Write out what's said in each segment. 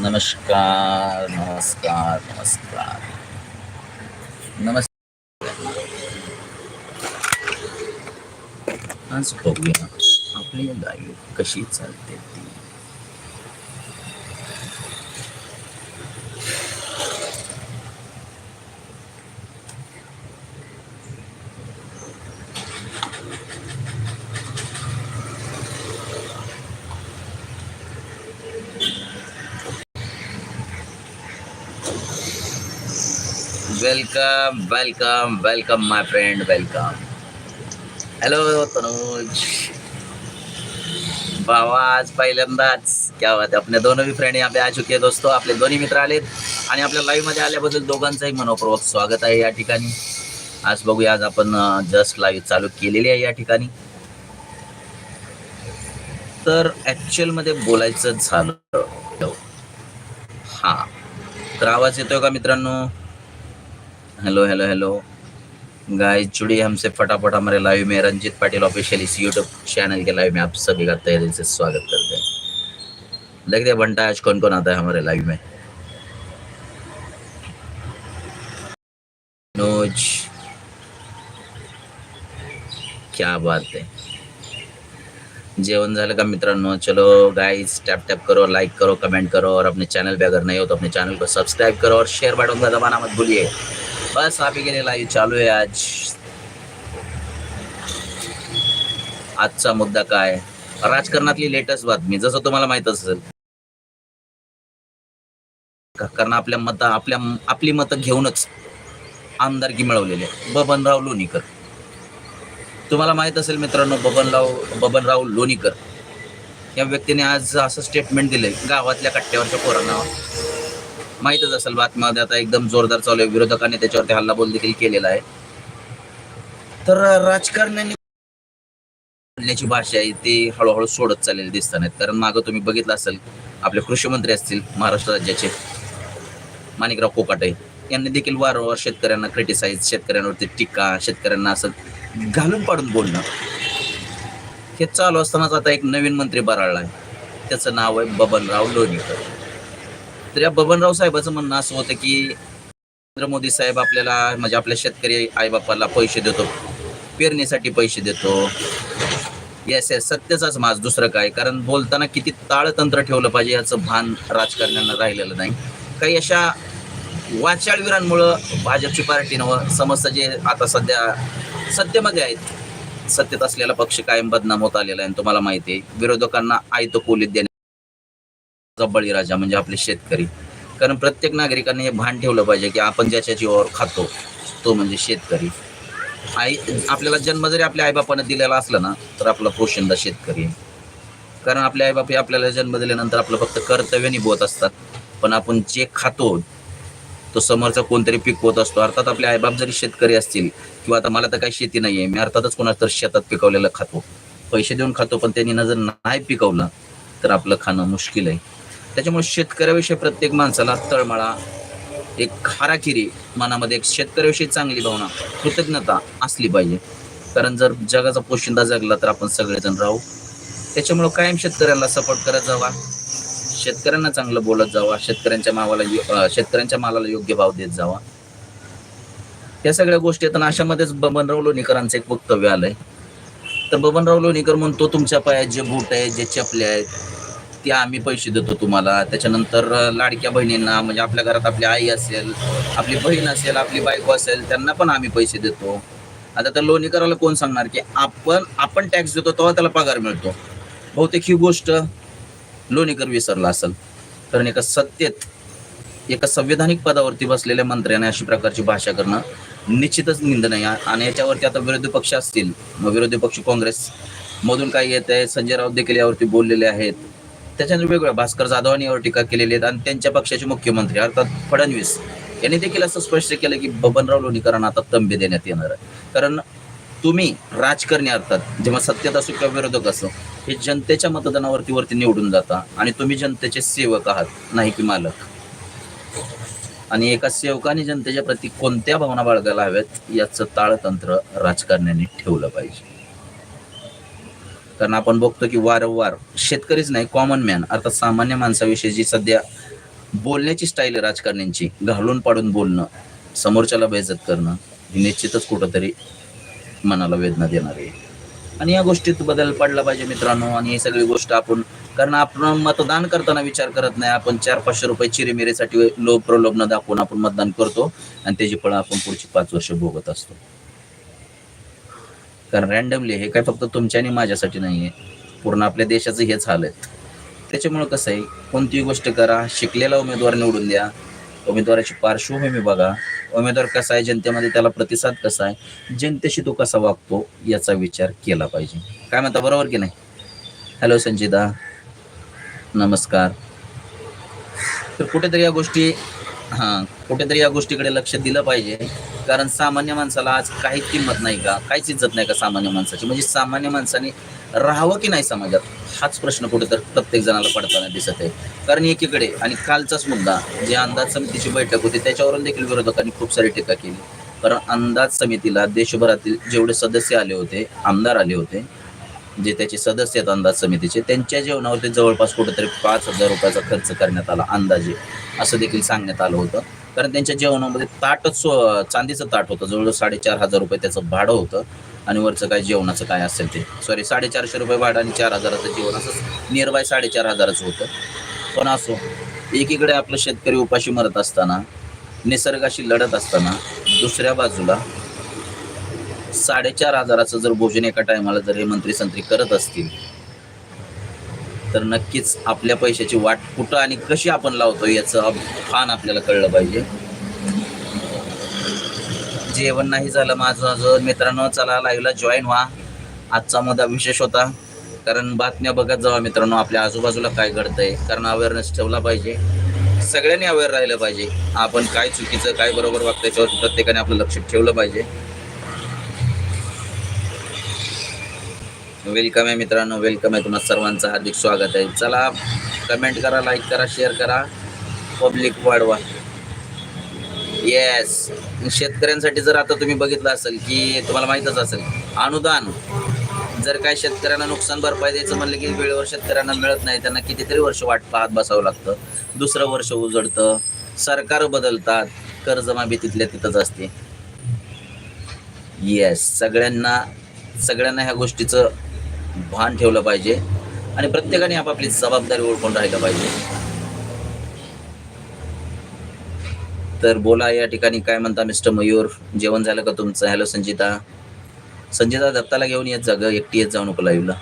नमस्कार नमस्कार नमस्कार. नमस्कार आज बघूया आपली गाडी कशी चालते ती. Welcome welcome welcome my friend welcome hello Tanuj भावा आज पहिल्यांदाच. क्या बात आपले दोनही फ्रेंड यहाँ पे आ चुके दोस्तो. आपले दोन्ही मित्र आलेत. आणि आपल्या लाईव्हमध्ये आल्याबद्दल दोघांचंही मनोपूर्वक स्वागत आहे या ठिकाणी. आज बघूया आज आपण जस्ट लाईव्ह चालू केलेली आहे या ठिकाणी. तर ऍक्च्युअलमध्ये बोलायचं झालं. हा. तर आवाज येतोय का मित्रांनो? हेलो हेलो हेलो गाइस जुड़िए हमसे फटाफट हमारे लाइव में रंजीत पाटिल ऑफिशियल इस यूट्यूब चैनल के लाइव में आप सभी का तहे दिल से स्वागत करते हैं। देखते हैं है आज कौन कौन आता है हमारे लाइव में। नोज़, क्या बात है। जेवण झालं का मित्रांनो? चलो गाइस टैप टैप करो लाइक करो कमेंट करो और अपने चैनल पे अगर नहीं हो तो अपने चैनल को सब्सक्राइब करो और शेयर बटन का दबाना मत भूलिए। बस आम्ही गेलेला आहे चालू आहे आज. आजचा मुद्दा काय? राजकारणातली लेटेस्ट बातमी जसं तुम्हाला माहीत असेल. का- कारण आपल्या मत आपल्या आपली मतं घेऊनच आमदारकी मिळवलेली आहे. बबनराव लोणीकर. तुम्हाला माहीत असेल मित्रांनो बबनराव बबनराव लोणीकर. या व्यक्तीने आज असं स्टेटमेंट दिलंय गावातल्या कट्ट्यावरच्या पोरांना. माहीतच असेल बातम्यामध्ये आता एकदम जोरदार चालू आहे. विरोधकांनी त्याच्यावरती हल्लाबोल देखील केलेला आहे. तर राजकारण्यांनी बोलण्याची भाषा आहे ती हळूहळू सोडत चाललेली दिसत नाहीत कारण मागं तुम्ही बघितलं असेल आपले कृषी मंत्री असतील महाराष्ट्र राज्याचे माणिकराव कोकाटे यांनी देखील वारंवार शेतकऱ्यांना क्रिटिसाइज शेतकऱ्यांवरती टीका शेतकऱ्यांना असं घालून पाडून बोलणं. हे चालू असतानाच आता एक नवीन मंत्री बराळला आहे. त्याचं नाव आहे बबनराव लोणीकर. तर या बबनराव साहेबाचं म्हणणं असं होतं की नरेंद्र मोदी साहेब आपल्याला म्हणजे आपल्या शेतकरी आईबापाला पैसे देतो पेरणीसाठी पैसे देतो. येस येस सत्यचाच माज दुसरं काय? कारण बोलताना किती ताळतंत्र ठेवलं पाहिजे याचं भान राजकारण्यांना राहिलेलं नाही. काही अशा वाचाळवीरांमुळं भाजपची पार्टी व समस्त जे आता सध्या सत्तेमध्ये आहेत सत्तेत असलेला पक्ष कायम बदनाम होत आलेला आहे आणि तुम्हाला माहिती आहे विरोधकांना आयत कोलीत देण्या बळीराजा म्हणजे आपले शेतकरी. कारण प्रत्येक नागरिकांनी हे भान ठेवलं पाहिजे की आपण ज्याच्या जीवावर खातो तो म्हणजे शेतकरी. आई आपल्याला जन्म जरी आपल्या आईबापानं दिलेला असला ना तर आपला पोशिंदा शेतकरी. आहे. कारण आपले आईबाप हे आपल्याला जन्म दिल्यानंतर आपलं फक्त कर्तव्य निभवत असतात. पण आपण जे खातो तो समोरचा कोणतरी पिकवत असतो. अर्थात आपले आईबाप जरी शेतकरी असतील किंवा आता मला तर काही शेती नाही आहे मी अर्थातच कोणाला तर शेतात पिकवलेलं खातो. पैसे देऊन खातो पण त्यांनी जर नाही पिकवलं तर आपलं खाणं मुश्किल आहे. त्याच्यामुळे शेतकऱ्याविषयी प्रत्येक माणसाला तळमळा एक खाराखिरी मनामध्ये एक शेतकऱ्याविषयी चांगली भावना कृतज्ञता असली पाहिजे. कारण जर जगाचा पोशिंदा जगला तर आपण सगळेजण राहू. त्याच्यामुळं कायम शेतकऱ्याला सपोर्ट करत जावा. शेतकऱ्यांना चांगलं बोलत जावा. शेतकऱ्यांच्या मावाला शेतकऱ्यांच्या मालाला योग्य भाव देत जावा. या सगळ्या गोष्टी आहेत आणि अशामध्येच बबनराव लोणीकरांचं एक वक्तव्य आलंय. तर बबनराव लोणीकर म्हणतो तुमच्या पायात जे बूट आहेत जे चपले आहेत ते आम्ही पैसे देतो तुम्हाला. त्याच्यानंतर लाडक्या बहिणींना म्हणजे आपल्या घरात आपली आई असेल आपली बहीण असेल आपली बायको असेल त्यांना पण आम्ही पैसे देतो. आता त्या लोणीकराला कोण सांगणार की आपण आपण टॅक्स देतो तेव्हा त्याला पगार मिळतो. बहुतेक ही गोष्ट लोणीकर विसरला असेल. कारण एका सत्तेत एका संविधानिक पदावरती बसलेल्या मंत्र्याने अशी प्रकारची भाषा करणं निश्चितच निंदनीय आहे. आणि याच्यावरती आता विरोधी पक्ष असतील. मग विरोधी पक्ष काँग्रेस मधून काय येत आहे संजय राऊत देखील यावरती बोललेले आहेत. त्याच्यानंतर वेगळं भास्कर जाधवांनी यावर टीका केलेली आहेत आणि त्यांच्या पक्षाचे मुख्यमंत्री अर्थात फडणवीस यांनी देखील असं स्पष्ट केलं की बबनराव लोणीकरांना आता तंबी देण्यात येणार आहे. कारण तुम्ही राजकारणी अर्थात जेव्हा सत्तेत असो किंवा विरोधक असो हे जनतेच्या मतदानावरती वरती निवडून जाता आणि तुम्ही जनतेचे सेवक आहात नाही की मालक. आणि एका सेवकाने जनतेच्या प्रती कोणत्या भावना बाळगायला हव्यात याचं ताळतंत्र राजकारण्यांनी ठेवलं पाहिजे. कारण आपण बघतो की वारंवार शेतकरीच नाही कॉमन मॅन अर्थात सामान्य माणसाविषयी जी सध्या बोलण्याची स्टाईल आहे राजकारण्यांची घालून पाडून बोलणं समोरच्याला बेजत करणं ही निश्चितच कुठंतरी मनाला वेदना देणार आहे. आणि या गोष्टीत बदल पडला पाहिजे मित्रांनो आणि ही सगळी गोष्ट आपण कारण आपण मतदान करताना विचार करत नाही आपण चार पाचशे रुपये चिरेमिरेसाठी लोभ प्रलोभन दाखवून आपण मतदान करतो आणि त्याची फळं आपण पुढची पाच वर्ष भोगत असतो. कारण रॅन्डमली हे काय फक्त तुमच्या आणि माझ्यासाठी आहे पूर्ण आपल्या देशाचं हेच हाल आहेत त्याच्यामुळं कसं आहे कोणतीही गोष्ट करा शिकलेला उमेदवार निवडून द्या. उमेदवाराची पार्श्वभूमी बघा. उमेदवार कसा आहे जनतेमध्ये त्याला प्रतिसाद कसा आहे जनतेशी तो कसा वागतो याचा विचार केला पाहिजे. काय म्हणता बरोबर की नाही? हॅलो संजिदा. नमस्कार. तर कुठेतरी या गोष्टी हां कुठेतरी या गोष्टीकडे लक्ष दिलं पाहिजे. कारण सामान्य माणसाला आज काही किंमत नाही का? काहीच इज्जत नाही का सामान्य माणसाची? म्हणजे सामान्य माणसाने राहावं की नाही समाजात? हाच प्रश्न कुठेतरी प्रत्येक जणाला पडताना दिसत आहे. कारण एकीकडे आणि कालचाच मुद्दा जे अंदाज समितीची बैठक होती त्याच्यावरून देखील विरोधकांनी खूप सारी टीका केली. कारण अंदाज समितीला देशभरातील जेवढे सदस्य आले होते आमदार आले होते जे त्याचे सदस्य आहेत अंदाज समितीचे त्यांच्या जेवणावरती जवळपास कुठेतरी पाच हजार रुपयाचा खर्च करण्यात आला अंदाजे. असं देखील सांगण्यात आलं होतं. कारण त्यांच्या जेवणामध्ये ताटच चांदीचं ताट होतं. जवळजवळ साडेचार हजार रुपये त्याचं भाडं होतं. आणि वरचं काय जेवणाचं काय असेल ते. सॉरी साडेचारशे रुपये भाडं आणि चार हजाराचं जेवण असं नियर बाय साडेचार हजाराचं होतं. पण असो एकीकडे आपलं शेतकरी उपाशी मरत असताना निसर्गाशी लढत असताना दुसऱ्या बाजूला साडेचार हजाराचं जर भोजन एका टायमाला जर हे मंत्री संत्री करत असतील तर नक्कीच आपल्या पैशाची वाट कुठं आणि कशी आपण लावतो याचं फान आपल्याला कळलं पाहिजे. जेवण नाही झालं माझं अजून. मित्रांनो चला लाईव्हला जॉईन व्हा. आजचा मुद्दा विशेष होता. कारण बातम्या बघत जावा मित्रांनो आपल्या आजूबाजूला काय घडतंय. कारण अवेअरनेस ठेवला पाहिजे. सगळ्यांनी अवेअर राहिलं पाहिजे. आपण काय चुकीचं काय बरोबर वागतं त्याच्यावर प्रत्येकाने आपलं लक्ष ठेवलं पाहिजे. वेलकम आहे मित्रांनो. वेलकम आहे तुम्हाला सर्वांचं हार्दिक स्वागत आहे. चला कमेंट करा लाईक करा शेअर करा. पब्लिक वाढवा. येस शेतकऱ्यांसाठी जर आता तुम्ही बघितलं असेल की तुम्हाला माहीतच असेल अनुदान. जर काय शेतकऱ्यांना नुकसान भरपाई द्यायचं म्हणलं की वेळेवर शेतकऱ्यांना मिळत नाही त्यांना कितीतरी वर्ष वाट पाहत बसावं लागतं. दुसरं वर्ष उजळतं सरकार बदलतात. कर्जमाफी तिथल्या तिथंच असते. येस सगळ्यांना सगळ्यांना ह्या गोष्टीचं भान ठेवलं पाहिजे आणि प्रत्येकाने आपापली जबाबदारी ओळखून राहिलं पाहिजे. तर बोला या ठिकाणी काय म्हणता मिस्टर मयूर? जेवण झालं का तुमचं? हॅलो संजिता. संजिता दत्ताला घेऊन येत जाग एकटी येत जाऊ नको लाईव्हला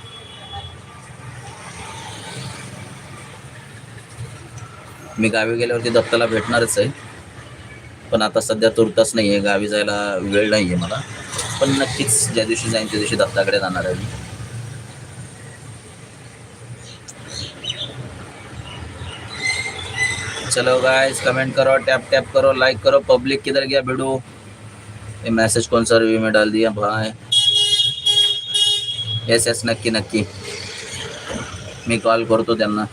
मी गावी गेल्यावरती दत्ताला भेटणारच आहे. पण आता सध्या तुर्तास नाही आहे गावी जायला वेळ नाही आहे मला. पण नक्कीच ज्या दिवशी जाईन त्या दिवशी दत्ताकडे जाणार आहे मी. चलो गाइस कमेंट करो टैप टैप करो लाइक करो पब्लिक किधर गया भिडू? ये मैसेज कौन सा रिव्यू में डाल दिया? भाई। येस येस नक्की नक्की। मी कॉल करतो त्यांना।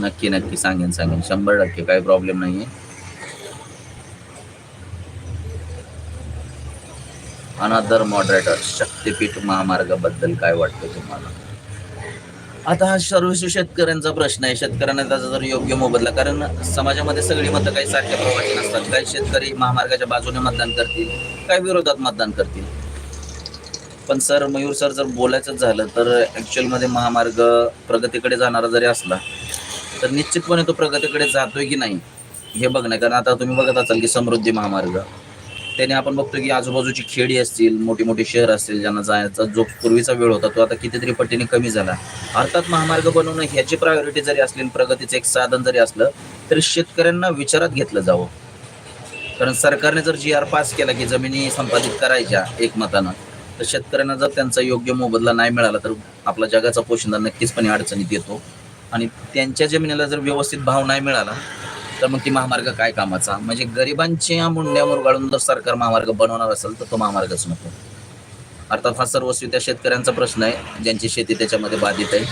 नक्की नक्की, सांगेन सांगेन। शंभर टक्के, काही प्रॉब्लेम नाही आहे अनादर मॉडरेटर शक्तीपीठ महामार्गाबद्दल काय वाटतं तुम्हाला? आता हा सर्वस्व शेतकऱ्यांचा प्रश्न आहे. शेतकऱ्यांना त्याचा जर योग्य मोबदला कारण समाजामध्ये सगळी मतं काही सारख्या प्रमाणे नसतात. काही शेतकरी महामार्गाच्या बाजूने मतदान करतील काही विरोधात मतदान करतील. पण सर मयूर सर जर बोलायचं झालं तर ॲक्च्युअलमध्ये महामार्ग प्रगतीकडे जाणारा जरी असला तर निश्चितपणे तो प्रगतीकडे जातोय की नाही हे बघणं कारण आता तुम्ही बघत असाल की समृद्धी महामार्ग. त्याने आपण बघतो की आजूबाजूची खेडी असतील मोठी मोठी शहर असतील ज्यांना जायचा जो पूर्वीचा वेळ होता तो आता कितीतरी पटीने कमी झाला. अर्थात महामार्ग बनवणं ह्याची प्रायोरिटी जरी असली प्रगतीचं एक साधन जरी असलं तरी शेतकऱ्यांना विचारात घेतलं जावं. कारण सरकारने जर जी आर पास केला की जमिनी संपादित करायच्या एकमतानं तर शेतकऱ्यांना जर त्यांचा योग्य मोबदला नाही मिळाला तर आपला जगाचा पोशिंदा नक्कीचपणे अडचणीत येतो. आणि त्यांच्या जमिनीला जर व्यवस्थित भाव नाही मिळाला तर मग ती महामार्ग काय कामाचा? म्हणजे गरिबांच्या मुंड्या मुरगाळून जर सरकार महामार्ग बनवणार असेल तर तो महामार्गच नको. अर्थात हा सर्वस्वी त्या शेतकऱ्यांचा प्रश्न आहे ज्यांची शेती त्याच्यामध्ये बाधित आहे.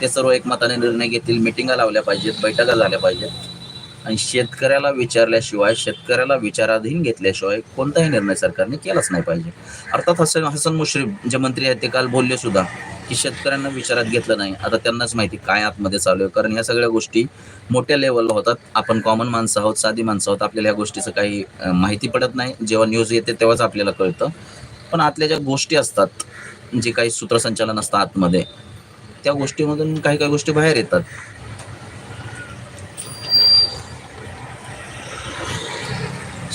ते सर्व एकमताने निर्णय घेतील मिटिंगा लावल्या पाहिजेत बैठका झाल्या पाहिजेत. आणि शेतकऱ्याला विचारल्याशिवाय शेतकऱ्याला विचाराधीन घेतल्याशिवाय कोणताही निर्णय सरकारने केलाच नाही पाहिजे. अर्थात हसन हसन मुश्रीफ जे मंत्री आहेत ते काल बोलले सुद्धा की शेतकऱ्यांना विचारात घेतलं नाही. आता त्यांनाच माहिती काय आतमध्ये चालू आहे. कारण ह्या सगळ्या गोष्टी मोठ्या लेवलला होतात. आपण कॉमन माणसं आहोत साधी माणसं आहोत. आपल्याला या गोष्टीचं काही माहिती पडत नाही. जेव्हा न्यूज येते तेव्हाच आपल्याला कळतं. पण आतल्या ज्या गोष्टी असतात जे काही सूत्रसंचालन असतं आतमध्ये त्या गोष्टीमधून काही काही गोष्टी बाहेर येतात.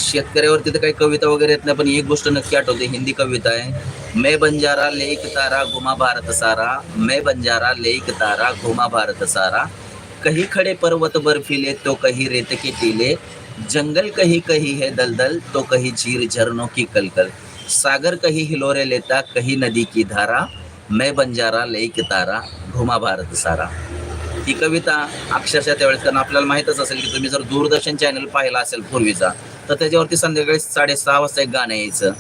शेतकऱ्यावरती तर काही कविता वगैरे येत नाही पण एक गोष्ट नक्की आठवते हिंदी कविता आहे. मैं बंजारा लेक तारा घुमा भारत सारा. मैं बंजारा लेक तारा घुमा भारत सारा. कहीं खड़े पर्वत बर्फीले तो कहीं रेत के टीले. जंगल कहीं कहीं है दलदल तो कहीं झीर झरनों की कलकल. सागर कहीं हिलोरे लेता कहीं नदी की धारा. मैं बंजारा लेक तारा घुमा भारत सारा. ही कविता अक्षरशः त्यावेळेस कारण आपल्याला माहीतच असेल की तुम्ही जर दूरदर्शन चॅनल पाहिला असेल पूर्वीचा तर त्याच्यावरती संध्याकाळी साडेसहा वाजता एक गाणं यायचं.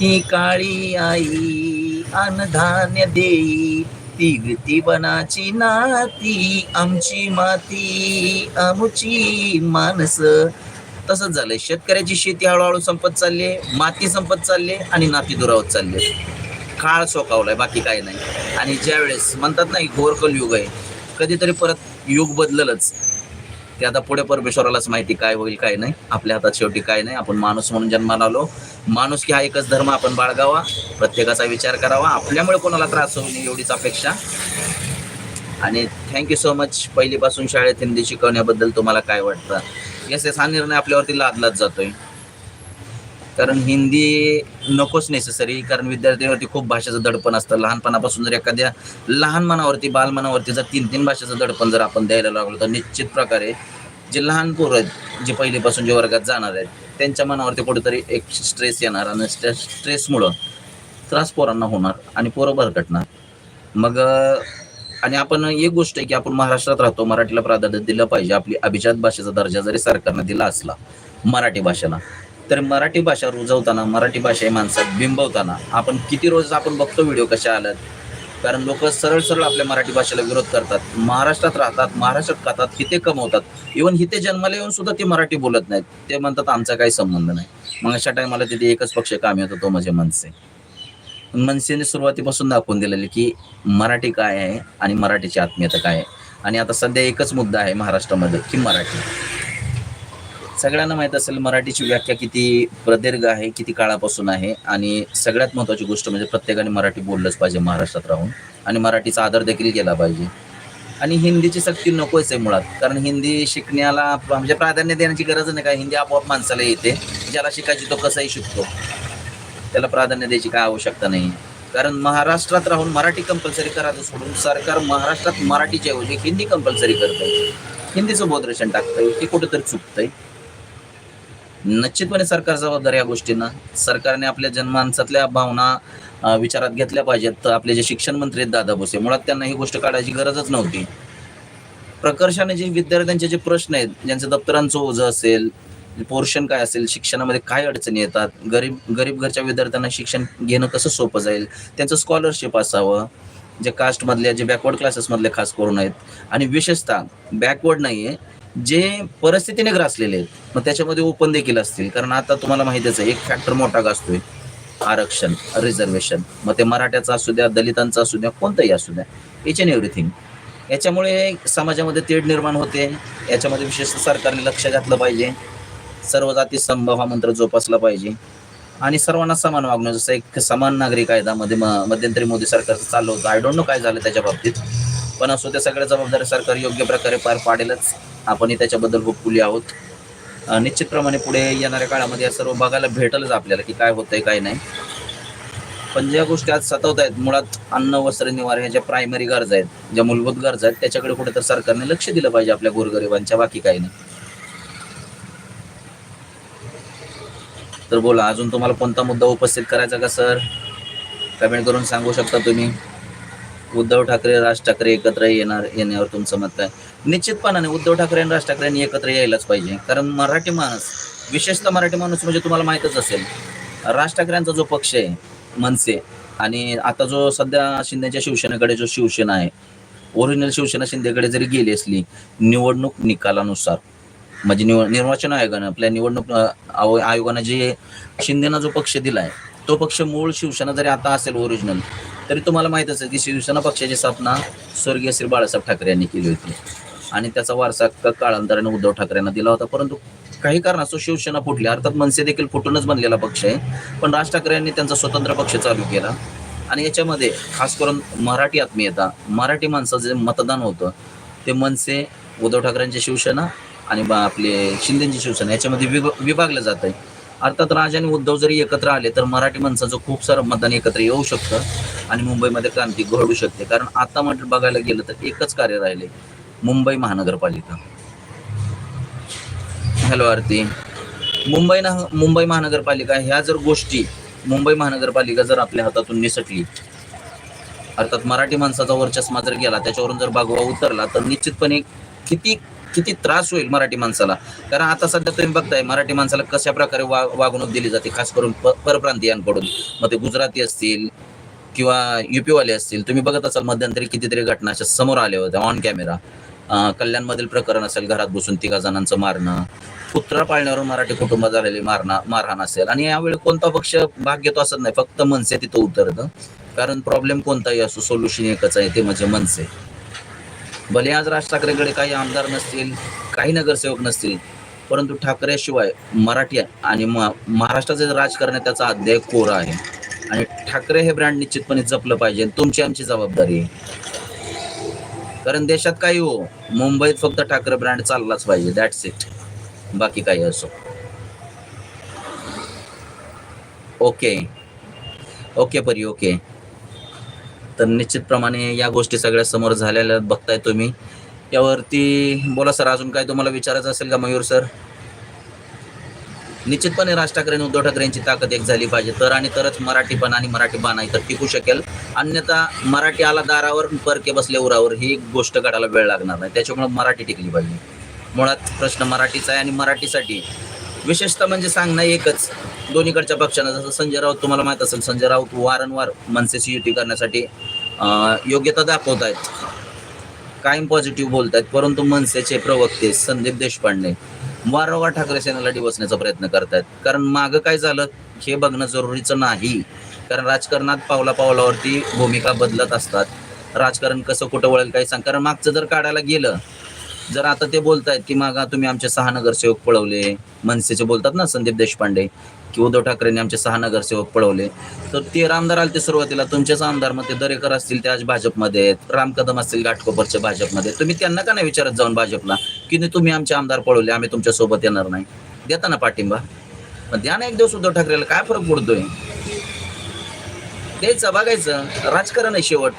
ही काळी आई अन्नधान्य देई ती ती बनाची नाती आमची माती आमची माणस. तसंच झालंय. शेतकऱ्याची शेती हळूहळू संपत चालली आहे माती संपत चालली आहे आणि नाती दुरावत चालली आहे. काळ सोकावलाय बाकी काही नाही. आणि ज्यावेळेस म्हणतात नाही घोर कलयुग आहे. कधीतरी परत युग बदललंच. ते आता पुढे परमेश्वरालाच माहिती काय होईल काय नाही. आपल्या हातात शेवटी काय नाही. आपण माणूस म्हणून जन्माला आलो. माणूस की हा एकच धर्म आपण बाळगावा. प्रत्येकाचा विचार करावा. आपल्यामुळे कोणाला त्रास होऊ नये एवढीच अपेक्षा. आणि थँक्यू सो मच पहिलीपासून शाळेत हिंदी शिकवण्याबद्दल तुम्हाला काय वाटतं? येस येस हा निर्णय आपल्यावरती लादलाच जातोय. कारण हिंदी नकोच नेसेसरी कारण विद्यार्थ्यांवरती खूप भाषेचं दडपण असतं. लहानपणापासून जर एखाद्या लहान मनावरती बालमनावरती जर तीन तीन भाषेचं दडपण जर आपण द्यायला लागलो तर निश्चित प्रकारे जे लहान पोरं आहेत जे पहिलीपासून जे वर्गात जाणार आहेत त्यांच्या मनावरती कुठेतरी एक स्ट्रेस येणार आणि त्या स्ट्रेसमुळं त्रास पोरांना होणार आणि पोरं भरकटणार. मग आणि आपण एक गोष्ट आहे की आपण महाराष्ट्रात राहतो मराठीला प्राधान्य दिलं पाहिजे. आपली अभिजात भाषेचा दर्जा जरी सरकारनं दिला असला मराठी भाषेला तर मराठी भाषा रुजवताना मराठी भाषा ही माणसात बिंबवताना आपण किती रोज आपण बघतो व्हिडिओ कशा आल्यात? कारण लोक सरळ सरळ आपल्या मराठी भाषेला विरोध करतात. महाराष्ट्रात राहतात महाराष्ट्रात खातात हिते कमवतात. इवन इथे जन्माला येऊन सुद्धा ते मराठी बोलत नाहीत. ते म्हणतात आमचा काही संबंध नाही. मग अशा टायमाला तिथे एकच पक्ष कामी होतो तो म्हणजे मनसे. मनसेने सुरुवातीपासून दाखवून दिलेले की मराठी काय आहे आणि मराठीची आत्मीयता काय आहे. आणि आता सध्या एकच मुद्दा आहे महाराष्ट्रामध्ये की मराठी. सगळ्यांना माहीत असेल मराठीची व्याख्या किती प्रदीर्घ आहे किती काळापासून आहे आणि सगळ्यात महत्त्वाची गोष्ट म्हणजे प्रत्येकाने मराठी बोललंच पाहिजे महाराष्ट्रात राहून आणि मराठीचा आदर देखील केला पाहिजे. आणि हिंदीची सक्ती नकोच आहे मुळात कारण हिंदी शिकण्याला म्हणजे प्राधान्य देण्याची गरज नाही का हिंदी आपोआप माणसाला येते ज्याला शिकायची तो कसाही शिकतो. त्याला प्राधान्य द्यायची काय आवश्यकता नाही. कारण महाराष्ट्रात राहून मराठी कंपल्सरी करायचं सोडून सरकार महाराष्ट्रात मराठीच्या ऐवजी हिंदी कंपल्सरी करतंय. हिंदीचं बोधरेशन टाकतंय हे कुठेतरी चुकतंय. निश्चितपणे सरकार जबाबदार या गोष्टींना. सरकारने आपल्या जनमानसातल्या भावना विचारात घेतल्या पाहिजेत. तर आपले जे शिक्षण मंत्री आहेत दादा भुसे मुळात त्यांना ही गोष्ट काढायची गरजच नव्हती. प्रकर्षाने जे विद्यार्थ्यांचे जे प्रश्न आहेत ज्यांचं दप्तरांचं ओझं असेल पोर्शन काय असेल शिक्षणामध्ये काय अडचणी येतात गरीब गरीब घरच्या विद्यार्थ्यांना शिक्षण घेणं कसं सोपं जाईल त्यांचं स्कॉलरशिप असावं जे कास्टमधल्या जे बॅकवर्ड क्लासेसमधले खास करून आहेत आणि विशेषतः बॅकवर्ड नाही आहे जे परिस्थितीने ग्रासलेले आहेत मग त्याच्यामध्ये ओपन देखील असतील. कारण आता तुम्हाला माहितीच आहे एक फॅक्टर मोठा गाजतोय. आरक्षण रिझर्वेशन मग ते मराठ्याचं असू द्या दलितांचं असू द्या कोणतंही असू द्या इच अँड एव्हरीथिंग याच्यामुळे समाजामध्ये तेढ निर्माण होते. याच्यामध्ये विशेषतः सरकारने लक्ष घातलं पाहिजे. सर्व जाती संभव हा मंत्र जोपासला पाहिजे. आणि सर्वांना समान वागणं जसं एक समान नागरी कायदामध्ये म- मध्यंतरी मोदी सरकारचं चाललं होतं. आय डोंट नो काय झालं त्याच्या बाबतीत. पण असो त्या सगळ्या जबाबदारी सरकार योग्य प्रकारे पार पाडेलच. आपणही त्याच्याबद्दल होपफुली आहोत. निश्चितप्रमाणे पुढे येणाऱ्या काळामध्ये या सर्व बघायला भेटलच आपल्याला की काय होतंय काय नाही. पण ज्या गोष्टी आज सतवत आहेत मुळात अन्न वस्त्र निवार ह्या ज्या प्रायमरी गरजा आहेत ज्या मूलभूत गरजा आहेत त्याच्याकडे कुठे तर सरकारने लक्ष दिलं पाहिजे आपल्या गोरगरिबांच्या बाकी काही नाही. तर बोला अजून तुम्हाला कोणता मुद्दा उपस्थित करायचा का सर? कमेंट करून सांगू शकता तुम्ही. उद्धव ठाकरे राज ठाकरे एकत्र येणार येण्यावर तुमचं मत काय? निश्चितपणाने उद्धव ठाकरे आणि राज ठाकरेंनी एकत्र यायलाच पाहिजे. कारण मराठी माणूस विशेषतः मराठी माणूस म्हणजे तुम्हाला माहीतच असेल राज ठाकरेंचा जो पक्ष आहे मनसे आणि आता जो सध्या शिंदेच्या शिवसेनेकडे जो शिवसेना आहे ओरिजिनल शिवसेना शिंदेकडे जरी गेली असली निवडणूक निकालानुसार म्हणजे निव निर्वाचन आयोगानं आपल्या निवडणूक आयोगानं जे शिंदेना जो पक्ष दिलाय तो पक्ष मूळ शिवसेना जरी आता असेल ओरिजिनल तरी तुम्हाला माहीत असेल की शिवसेना पक्षाची स्थापना स्वर्गीय श्री बाळासाहेब ठाकरे यांनी केली होती. आणि त्याचा वारसा काळांतराने उद्धव ठाकरेंना दिला होता. परंतु काही कारणास्तव शिवसेना फुटली. अर्थात मनसे देखील फुटूनच बनलेला पक्ष आहे. पण राज ठाकरे यांनी त्यांचा स्वतंत्र पक्ष चालू केला. आणि याच्यामध्ये खास करून मराठी आत्मीयता मराठी माणसाचं जे मतदान होतं ते मनसे उद्धव ठाकरेंची शिवसेना आणि बा आपले शिंदेची शिवसेना याच्यामध्ये विभ विभागलं जात आहे अर्थात राज आणि उद्धव जरी एकत्र आले तर मराठी माणसाचं खूप सारं मतदान एकत्र येऊ शकतं आणि मुंबईमध्ये क्रांती घडू शकते. कारण आता म्हटलं बघायला गेलं तर एकच कार्य राहिले मुंबई महानगरपालिका. हॅलो आरती. मुंबई ना मुंबई महानगरपालिका ह्या जर गोष्टी मुंबई महानगरपालिका जर आपल्या हातातून निसटली अर्थात मराठी माणसाचा वर्चस्मा जर गेला त्याच्यावरून जर बागवा उतरला तर निश्चितपणे किती किती त्रास होईल मराठी माणसाला? कारण आता सध्या तुम्ही बघताय मराठी माणसाला कशा प्रकारे वा वागणूक दिली जाते खास करून प- परप्रांतीयांकडून. मग ते गुजराती असतील किंवा युपीवाले असतील. तुम्ही बघत असाल मध्यंतरी कितीतरी घटना अशा समोर आल्या होत्या ऑन कॅमेरा कल्याणमधील प्रकरण असेल घरात बसून तिघा जणांचं मारणं कुत्रा पाळण्यावरून मराठी कुटुंबात झालेली मारणा मारहाण असेल. आणि यावेळी कोणता पक्ष भाग घेतो असत नाही फक्त मनसे तिथं उतरतं. कारण प्रॉब्लेम कोणताही असो सोल्युशन एकच आहे ते म्हणजे मनसे. भले आज राज ठाकरेकडे काही आमदार नसतील काही नगरसेवक नसतील परंतु ठाकरेशिवाय मराठी आणि म- राजकारण आहे त्याचा अध्याय कोरा आहे. आणि ठाकरे हे ब्रँड निश्चितपणे जपलं पाहिजे तुमची आमची जबाबदारी आहे. कारण देशात काही हो मुंबईत फक्त ठाकरे ब्रँड चाललाच पाहिजे दॅट्स इट बाकी काही असो. ओके ओके परी ओके तर निश्चितप्रमाणे या गोष्टी सगळ्या समोर झालेल्या बघताय तुम्ही. यावरती बोला सर अजून काय तुम्हाला विचारायचं असेल का मयूर सर? निश्चितपणे राज ठाकरे आणि उद्धव ठाकरे यांची ताकद एक झाली पाहिजे. तर आणि तरच मराठीपण आणि मराठी बाणा तर टिकू शकेल. अन्यथा मराठी आला दारावर परके बसले उरावर ही गोष्ट काढायला वेळ लागणार नाही. त्याच्यामुळे मराठी टिकली पाहिजे. मुळात प्रश्न मराठीचा आहे आणि मराठीसाठी. विशेषतः म्हणजे सांगणं एकच. दोन्हीकडच्या पक्षांना जसं संजय राऊत तुम्हाला माहीत असेल संजय राऊत वारंवार मनसेची युती करण्यासाठी योग्यता दाखवत आहेत कायम पॉझिटिव्ह बोलत आहेत परंतु मनसेचे प्रवक्ते संदीप देशपांडे वारंवार ठाकरे सेनेला डिवसण्याचा प्रयत्न करतायत. कारण मागं काय झालं? हे बघणं जरुरीचं नाही. कारण राजकारणात पावला पावलावरती भूमिका बदलत असतात. राजकारण कसं कुठं वळेल काही सांग. कारण मागचं जर काढायला गेलं जर आता ते बोलतायत की मागा तुम्ही आमचे सहा नगरसेवक पळवले मनसेचे बोलतात ना संदीप देशपांडे की उद्धव ठाकरेंनी आमचे सहा नगरसेवक पळवले तर ते आमदार आले ते सुरुवातीला तुमचेच आमदार मग ते दरेकर असतील ते आज भाजपमध्ये आहेत राम कदम असतील घाटकोपरचे भाजपमध्ये तुम्ही त्यांना का नाही विचारत जाऊन भाजपला? की नाही तुम्ही आमचे आमदार पळवले आम्ही तुमच्यासोबत येणार नाही. देता ना पाठिंबा? मग द्या ना एक दिवस उद्धव ठाकरेला काय फरक पडतोय? द्यायचं बघायचं. राजकारण आहे शेवट.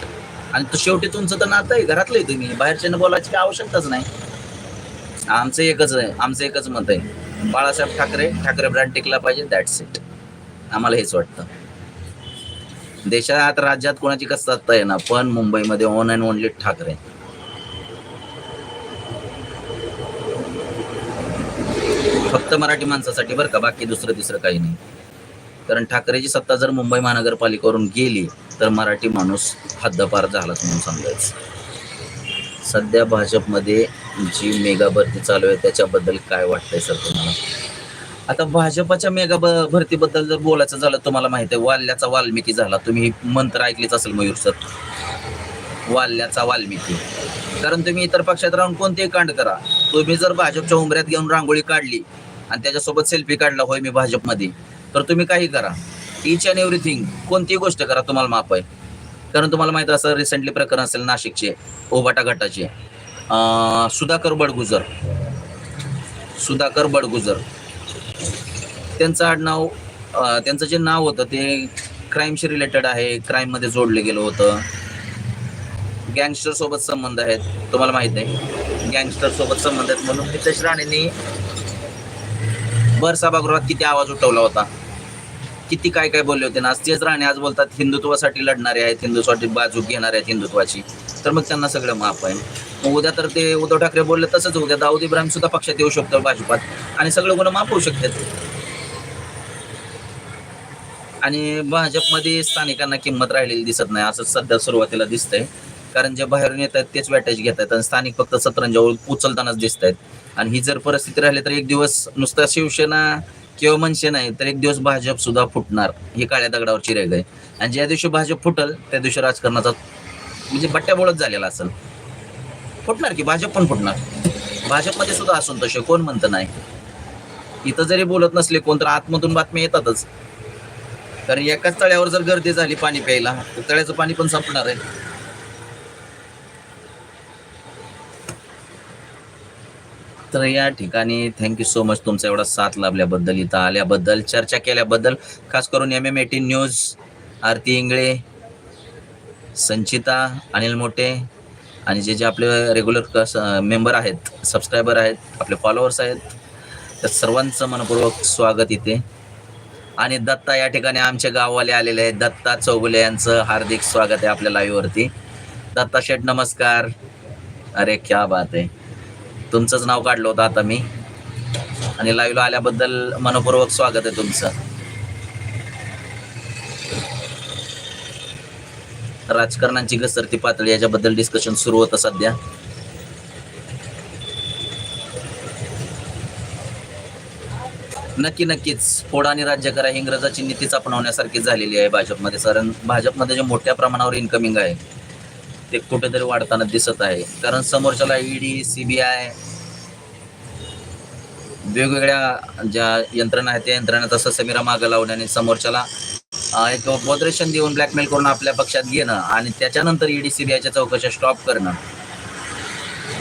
आणि तो शेवटी तुमचं तर नातं आहे घरातलं आहे तुम्ही. बाहेरच्यानं बोलायची काही आवश्यकताच नाही. आमचं एकच आहे आमचं एकच मत आहे. बाळासाहेब ठाकरे ठाकरे ब्रँड टिकला पाहिजे दॅट्स इट आम्हाला हेच वाटतं. देशात राज्यात कोणाची कसं सत्ता आहे ना पण मुंबईमध्ये ओन अँड ओनली ठाकरे. फक्त मराठी माणसासाठी बरं का बाकी दुसरं तिसरं काही नाही. कारण ठाकरेची सत्ता जर मुंबई महानगरपालिकेवरून गेली तर मराठी माणूस हद्दपार झालाच म्हणून समजायचं सध्या भाजपमध्ये जी मेगा भरती चालू आहे त्याच्याबद्दल काय वाटतंय सर तुम्हाला? आता भाजपच्या मेगा भरतीबद्दल जर बोलायचं झालं तुम्हाला माहिती आहे वाल्याचा वाल्मिकी झाला. तुम्ही मंत्र ऐकलेच असेल मयूर सर. वाल्याचा वाल्मिकी. कारण तुम्ही इतर पक्षात राहून कोणतेही कांड करा. तुम्ही जर भाजपच्या उमऱ्यात घेऊन रांगोळी काढली आणि त्याच्यासोबत सेल्फी काढला होय मी भाजपमध्ये तर तुम्ही काही करा. इच अँड एव्हरीथिंग कोणतीही गोष्ट करा तुम्हाला माफ आहे. कारण तुम्हाला माहीत असं रिसेंटली प्रकरण असेल नाशिकचे ओबाटा गटाचे. सुधाकर बडगुजर. सुधाकर बडगुजर. त्यांचं आडनाव त्यांचं जे नाव होतं ते क्राईमशी रिलेटेड आहे क्राईममध्ये जोडलं गेलं होतं. गँगस्टर सोबत संबंध आहेत तुम्हाला माहीत नाही गँगस्टर सोबत संबंध आहेत म्हणून नितेश राणेंनी भर सभागृहात किती आवाज उठवला होता. किती काय काय बोलले होते ना आज तेच राणे आज बोलतात हिंदुत्वासाठी लढणारे आहेत हिंदुत्वासाठी बाजू घेणारे आहेत हिंदुत्वाची. तर मग त्यांना सगळं माफ आहे. उद्या तर ते उद्धव ठाकरे बोलले तसंच उद्या दाऊद इब्राहिम सुद्धा पक्षात येऊ शकतो भाजपात. आणि सगळं गुन्हा माफ होऊ शकतात. आणि भाजपमध्ये स्थानिकांना किंमत राहिलेली दिसत नाही असं सध्या सुरुवातीला दिसतंय. कारण जे बाहेरून येत आहेत तेच वॅटेज घेत आहेत. आणि स्थानिक फक्त सतरंजावर उचलतानाच दिसत आहेत. आणि ही जर परिस्थिती राहिली तर एक दिवस नुसता शिवसेना किंवा मनसे नाही तर एक दिवस भाजप सुद्धा फुटणार. ही काळ्या दगडावरची रेग आहे. आणि ज्या दिवशी भाजप फुटल त्या दिवशी राजकारणाचा म्हणजे बट्ट्याबोळच झालेला असेल. फुटणार की भाजप पण फुटणार. भाजपमध्ये सुद्धा असंतोष आहे. कोण म्हणतं नाही? इथं जरी बोलत नसले कोण तर आतमधून बातम्या येतातच. कारण एकाच तळ्यावर जर गर्दी झाली पाणी प्यायला तर तळ्याचं पाणी पण संपणार आहे. तर या ठिकाणी थँक्यू सो मच तुमचा एवढा साथ लाभल्याबद्दल इथं आल्याबद्दल चर्चा केल्याबद्दल. खास करून M M eighteen news Aarti Ingale Sanchita Anil Mothe आणि जे जे आपले रेग्युलर कस मेंबर आहेत सबस्क्रायबर आहेत आपले फॉलोअर्स आहेत त्या सर्वांचं मनपूर्वक स्वागत इथे. आणि दत्ता या ठिकाणी आमचे गाववाले आलेले आहेत. दत्ता चौगुले यांचं हार्दिक स्वागत आहे आपल्या लाईव्हवरती दत्ता शेठ नमस्कार. अरे क्या बात आहे. तुमचंच नाव काढलं होतं आता मी. आणि लाईव्हला आल्याबद्दल मनपूर्वक स्वागत आहे तुमचं. राजकारणाची घसरती पातळी याच्याबद्दल डिस्कशन सुरू होतं सध्या. नक्की नक्कीच. फोड आणि राज्य करा ही इंग्रजाची नीतीच अपनावण्यासारखी झालेली आहे भाजपमध्ये कारण भाजपमध्ये जे मोठ्या प्रमाणावर इन्कमिंग आहे ते कुठेतरी वाढताना दिसत आहे. कारण समोरच्याला ईडी सीबीआय वेगवेगळ्या ज्या यंत्रणा आहेत त्या यंत्रणा तसं समीरा मागं लावण्याने समोरच्याला एक बोदरेशन देऊन ब्लॅकमेल करून आपल्या पक्षात घेणं आणि त्याच्यानंतर ईडी सीबीआयच्या चौकशा स्टॉप करणं.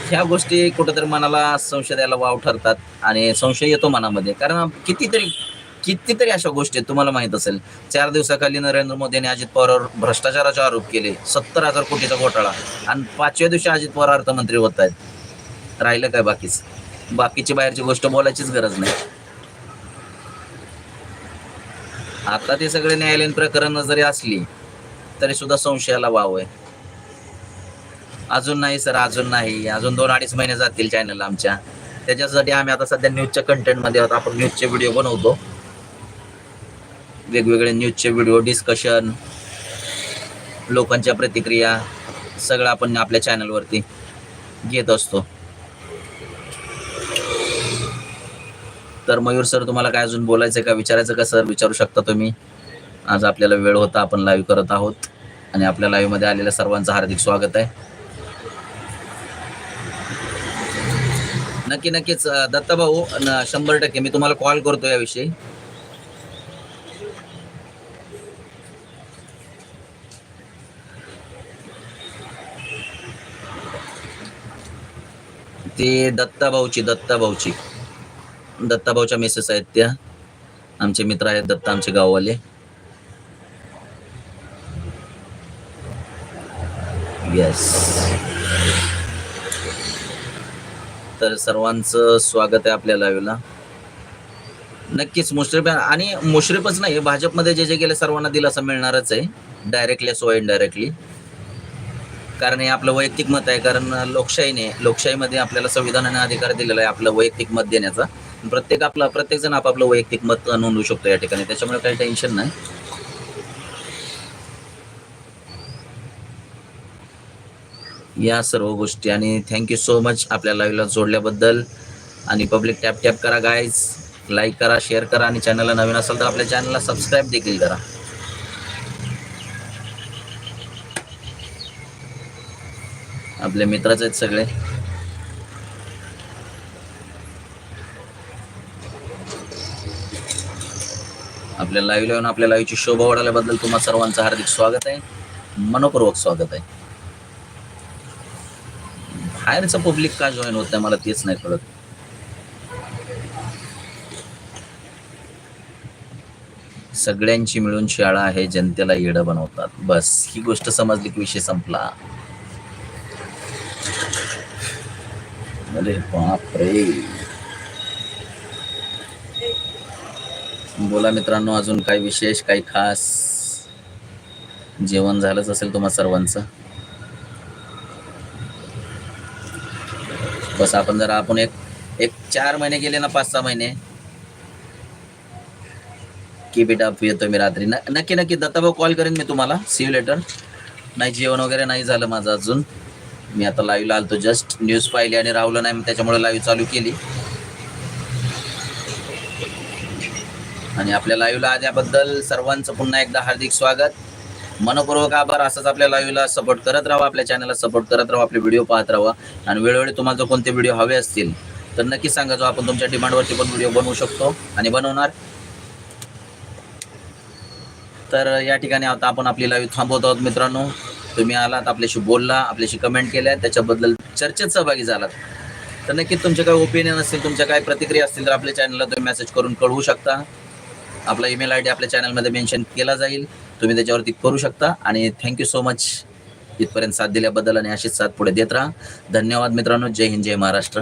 ह्या गोष्टी कुठेतरी मनाला संशय द्यायला वाव ठरतात आणि संशय येतो मनामध्ये. कारण कितीतरी कितीतरी अशा गोष्टी आहेत तुम्हाला माहीत असेल. चार दिवसाखाली नरेंद्र मोदी यांनी अजित पवारवर भ्रष्टाचाराचे आरोप केले. सत्तर हजार कोटीचा घोटाळा. आणि पाचव्या दिवशी अजित पवार अर्थमंत्री होत आहेत. राहिलं काय बाकीच? बाकीची बाहेरची गोष्ट बोलायचीच गरज नाही. आता ते सगळे न्यायालयीन प्रकरण जरी असली तरी सुद्धा संशयाला वाव आहे. अजून नाही सर अजून नाही. अजून दोन अडीच महिने जातील चॅनल आमच्या. त्याच्यासाठी आम्ही आता सध्या न्यूजच्या कंटेंटमध्ये आहोत. आपण न्यूजचे व्हिडिओ बनवतो. वेगवेगळे न्यूजचे व्हिडिओ डिस्कशन लोकांच्या प्रतिक्रिया सगळं आपण आपल्या चॅनलवरती घेत असतो. तर मयूर सर तुम्हाला काय अजून बोलायचं का? विचारायचं का सर विचारू शकता तुम्ही? आज आपल्याला वेळ होता आपण लाईव्ह करत आहोत. आणि आपल्या लाईव्हमध्ये आलेल्या सर्वांचं हार्दिक स्वागत आहे. नक्की नक्कीच दत्ताभाऊ दत्ता भाऊ न- शंभर टक्के मी तुम्हाला कॉल करतो याविषयी. ते दत्ताभाऊची दत्ताभाऊची. दत्ताभाऊच्या मेसेस आहेत त्या. आमचे मित्र आहेत दत्ता आमचे गाववाले. येस तर सर्वांचं स्वागत आहे आपल्या लाईव्हला नक्कीच मुश्रीफ आणि मुश्रीफच नाही भाजपमध्ये जे जे गेले सर्वांना दिलासा मिळणारच आहे. डायरेक्टली असो इनडायरेक्टली कारण हे आपलं वैयक्तिक मत आहे कारण लोकशाहीने लोकशाहीमध्ये आपल्याला संविधानाने अधिकार दिलेला आहे आपलं वैयक्तिक मत देण्याचा. प्रत्येक आपला प्रत्येक जण आपापलं वैयक्तिक मत नोंदवू शकतो या ठिकाणी. त्याच्यामुळे काही टेन्शन नाही. या सर्व गोष्टी आणि थँक्यू सो मच आपल्या लाईव्हला जोडल्याबद्दल. आणि पब्लिक टॅप टॅप करा गाईज लाईक करा शेअर करा आणि चॅनलला नवीन असेल तर आपल्या चॅनलला सबस्क्राईब देखील करा. आपले मित्रच आहेत सगळे. आपल्या लाईव्ह येऊन आपल्या लाईव्हची शोभा वाढवल्याबद्दल तुम्हा सर्वांचं हार्दिक स्वागत आहे. मनपूर्वक स्वागत आहे. बाहेरचं पब्लिक का जॉईन होत नाही मला तेच नाही कळत. सगळ्यांची मिळून शाळा आहे जनतेला येडं बनवतात. बस ही गोष्ट समजली की विषय संपला. अरे बापरे. बोला मित्रांनो अजून काही विशेष काही खास? जेवण झालंच असेल तुम्हा सर्वांचं? बस आपण जरा आपण एक एक चार महिने गेले ना पाच सहा महिने. की बेटा येतो मी रात्री. न- नक्की नक्की दत्ताभाऊ कॉल करेन मी तुम्हाला. सी यू लेटर नाही जेवण वगैरे नाही झालं माझं अजून. मी आता लाईव्हला आलतो. जस्ट न्यूज पाहिली आणि राहुलं नाही त्याच्यामुळे लाईव्ह चालू केली. आणि आपल्या लाईव्हला आल्याबद्दल सर्वांचं पुन्हा एकदा हार्दिक स्वागत. मनपूर्वक आभार असंच आपल्या लाईव्हला सपोर्ट करत राहा आपल्या चॅनलला सपोर्ट करत राहा आपले व्हिडिओ पाहत राहा. आणि वेळोवेळी तुम्हाला जर कोणते व्हिडिओ हवे असतील तर नक्की सांगा जो आपण तुमच्या डिमांडवरती पण व्हिडिओ बनवू शकतो आणि बनवणार. तर या ठिकाणी आता आपण आपली लाईव्ह थांबवत आहोत मित्रांनो. तुम्ही आलात आपल्याशी बोलला आपल्याशी कमेंट केल्या त्याच्याबद्दल चर्चेत सहभागी झालात. तर नक्कीच तुमचे काही ओपिनियन असतील तुमच्या काही प्रतिक्रिया असतील तर आपल्या चॅनलला तुम्ही मेसेज करून कळवू शकता. आपला ईमेल आय डी आपल्या चॅनलमध्ये मेन्शन केला जाईल. तुम्ही त्याच्यावरती करू शकता. आणि थँक्यू सो मच इथपर्यंत साथ दिल्याबद्दल आणि अशीच साथ पुढे देत राहा. धन्यवाद मित्रांनो. जय हिंद जय महाराष्ट्र.